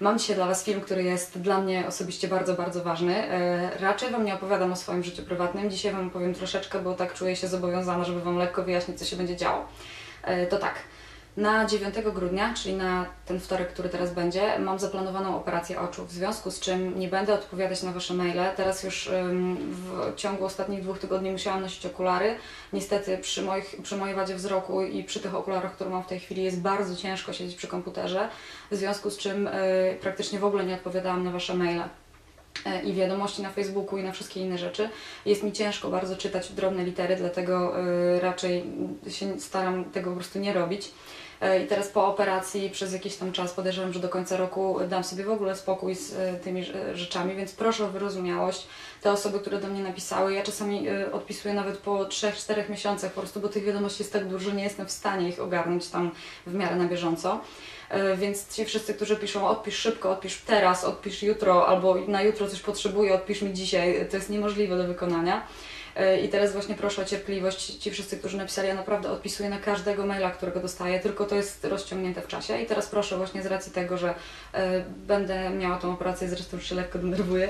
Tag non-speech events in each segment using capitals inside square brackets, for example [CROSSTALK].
Mam dzisiaj dla Was film, który jest dla mnie osobiście bardzo, bardzo ważny. E, raczej Wam nie opowiadam o swoim życiu prywatnym. Dzisiaj Wam opowiem troszeczkę, bo tak czuję się zobowiązana, żeby Wam lekko wyjaśnić, co się będzie działo. E, to tak. Na 9 grudnia, czyli na ten wtorek, który teraz będzie, mam zaplanowaną operację oczu, w związku z czym nie będę odpowiadać na Wasze maile. Teraz już w ciągu ostatnich dwóch tygodni musiałam nosić okulary. Niestety przy, moich, przy mojej wadzie wzroku i przy tych okularach, które mam w tej chwili jest bardzo ciężko siedzieć przy komputerze, w związku z czym y, praktycznie w ogóle nie odpowiadałam na Wasze maile i wiadomości na Facebooku i na wszystkie inne rzeczy. Jest mi ciężko bardzo czytać drobne litery, dlatego y, raczej się staram tego po prostu nie robić. Y, I teraz po operacji przez jakiś tam czas podejrzewam, że do końca roku dam sobie w ogóle spokój z y, tymi rzeczami, więc proszę o wyrozumiałość. Te osoby, które do mnie napisały, ja czasami odpisuję nawet po 3-4 miesiącach po prostu, bo tych wiadomości jest tak dużo, nie jestem w stanie ich ogarnąć tam w miarę na bieżąco. E, więc ci wszyscy, którzy piszą odpisz szybko, odpisz teraz, odpisz jutro, albo na jutro coś potrzebuję, odpisz mi dzisiaj, to jest niemożliwe do wykonania. E, I teraz właśnie proszę o cierpliwość. Ci wszyscy, którzy napisali, ja naprawdę odpisuję na każdego maila, którego dostaję, tylko to jest rozciągnięte w czasie. I teraz proszę właśnie z racji tego, że e, będę miała tą operację, zresztą już się lekko denerwuję,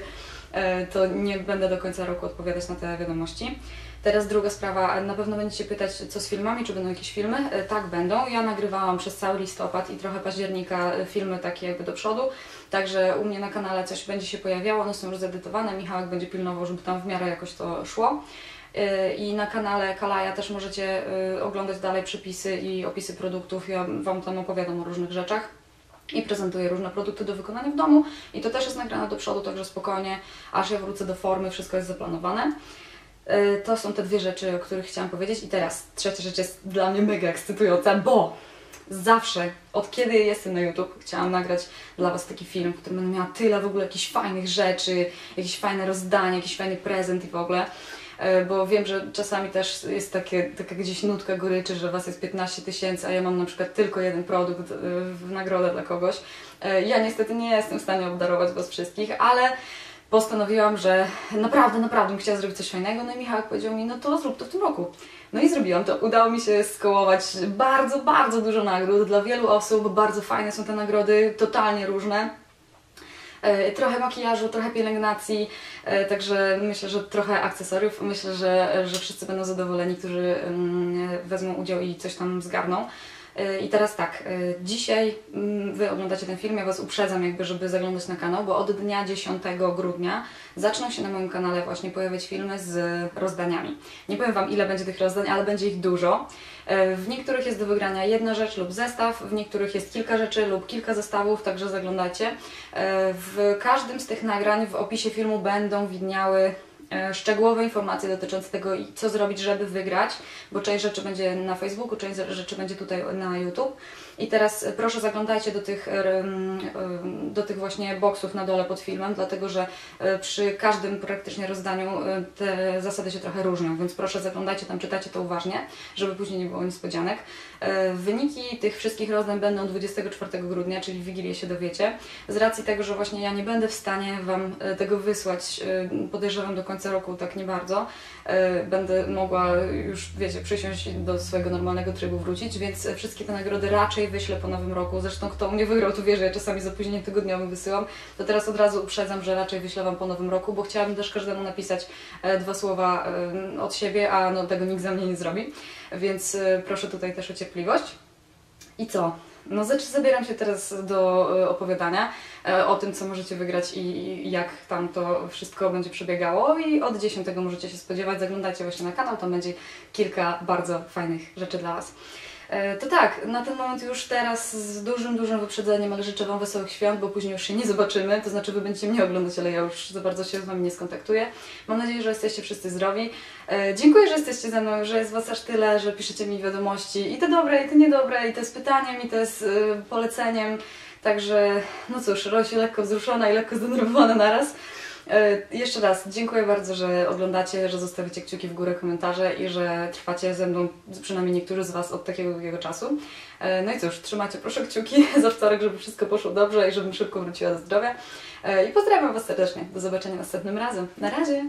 to nie będę do końca roku odpowiadać na te wiadomości. Teraz druga sprawa, na pewno będziecie pytać, co z filmami, czy będą jakieś filmy? E, tak, będą. Ja nagrywałam przez cały listopad i trochę października e, filmy takie jakby do przodu, także u mnie na kanale coś będzie się pojawiało, one są już zedytowane, Michałek będzie pilnował, żeby tam w miarę jakoś to szło. E, I na kanale Kalaja też możecie oglądać dalej przepisy i opisy produktów. Ja Wam tam opowiadam o różnych rzeczach i prezentuję różne produkty do wykonania w domu i to też jest nagrane do przodu, także spokojnie, aż ja wrócę do formy, wszystko jest zaplanowane. E, to są te dwie rzeczy, o których chciałam powiedzieć. I teraz trzecia rzecz jest dla mnie mega ekscytująca, bo zawsze, od kiedy jestem na YouTube, chciałam nagrać dla Was taki film, w którym będę miała tyle w ogóle jakichś fajnych rzeczy, jakieś fajne rozdanie, jakiś fajny prezent i w ogóle. E, bo wiem, że czasami też jest takie, taka gdzieś nutka goryczy, że Was jest 15 tysięcy, a ja mam na przykład tylko jeden produkt e, w nagrodę dla kogoś. Ja niestety nie jestem w stanie obdarować Was wszystkich, ale postanowiłam, że naprawdę, naprawdę chciała zrobić coś fajnego. No i Michał powiedział mi, no to zrób to w tym roku. No i zrobiłam to. Udało mi się skołować bardzo, bardzo dużo nagród dla wielu osób. Bardzo fajne są te nagrody, totalnie różne. E, trochę makijażu, trochę pielęgnacji, e, także myślę, że trochę akcesoriów. Myślę, że, że wszyscy będą zadowoleni, którzy mm, wezmą udział i coś tam zgarną. I teraz tak, e, dzisiaj mm, Wy oglądacie ten film, ja Was uprzedzam jakby, żeby zaglądać na kanał, bo od dnia 10 grudnia zaczną się na moim kanale właśnie pojawiać filmy z rozdaniami. Nie powiem Wam ile będzie tych rozdań, ale będzie ich dużo. E, w niektórych jest do wygrania jedna rzecz lub zestaw, w niektórych jest kilka rzeczy lub kilka zestawów, także zaglądajcie. W każdym z tych nagrań w opisie filmu będą widniały szczegółowe informacje dotyczące tego, co zrobić, żeby wygrać, bo część rzeczy będzie na Facebooku, część rzeczy będzie tutaj na YouTube. I teraz e, proszę zaglądajcie do tych, e, do tych właśnie boksów na dole pod filmem, dlatego że przy każdym praktycznie rozdaniu te zasady się trochę różnią, więc proszę zaglądajcie tam, czytajcie to uważnie, żeby później nie było niespodzianek. Wyniki tych wszystkich rozdań będą 24 grudnia, czyli w Wigilię się dowiecie. Z racji tego, że właśnie ja nie będę w stanie Wam tego wysłać, podejrzewam do końca końca roku tak nie bardzo. E, będę mogła już, wiecie, przysiąść do swojego normalnego trybu wrócić, więc wszystkie te nagrody raczej wyślę po nowym roku. Zresztą kto mnie wygrał, to wie, że ja czasami z opóźnieniem tygodniowym wysyłam. To teraz od razu uprzedzam, że raczej wyślę Wam po nowym roku, bo chciałabym też każdemu napisać e, dwa słowa e, od siebie, a no tego nikt za mnie nie zrobi. Więc proszę tutaj też o cierpliwość. I co? No zabieram się teraz do e, opowiadania e, o tym, co możecie wygrać i jak tam to wszystko będzie przebiegało i od 10 możecie się spodziewać, zaglądajcie właśnie na kanał, tam będzie kilka bardzo fajnych rzeczy dla Was. E, to tak, na ten moment już teraz z dużym, dużym wyprzedzeniem, ale życzę Wam wesołych świąt, bo później już się nie zobaczymy, to znaczy Wy będziecie mnie oglądać, ale ja już za bardzo się z Wami nie skontaktuję. Mam nadzieję, że jesteście wszyscy zdrowi. E, dziękuję, że jesteście ze mną, że jest Was aż tyle, że piszecie mi wiadomości i te dobre, i te niedobre, i te z pytaniem, i te z y, poleceniem. Także, no cóż, Rosie lekko wzruszona i lekko zdenerwowana naraz. E, jeszcze raz dziękuję bardzo, że oglądacie, że zostawicie kciuki w górę, komentarze i że trwacie ze mną, przynajmniej niektórzy z Was, od takiego długiego czasu. E, no i cóż, trzymajcie proszę kciuki [LAUGHS] za wtorek, żeby wszystko poszło dobrze i żebym szybko wróciła do zdrowia. E, I pozdrawiam Was serdecznie. Do zobaczenia następnym razem. Na razie!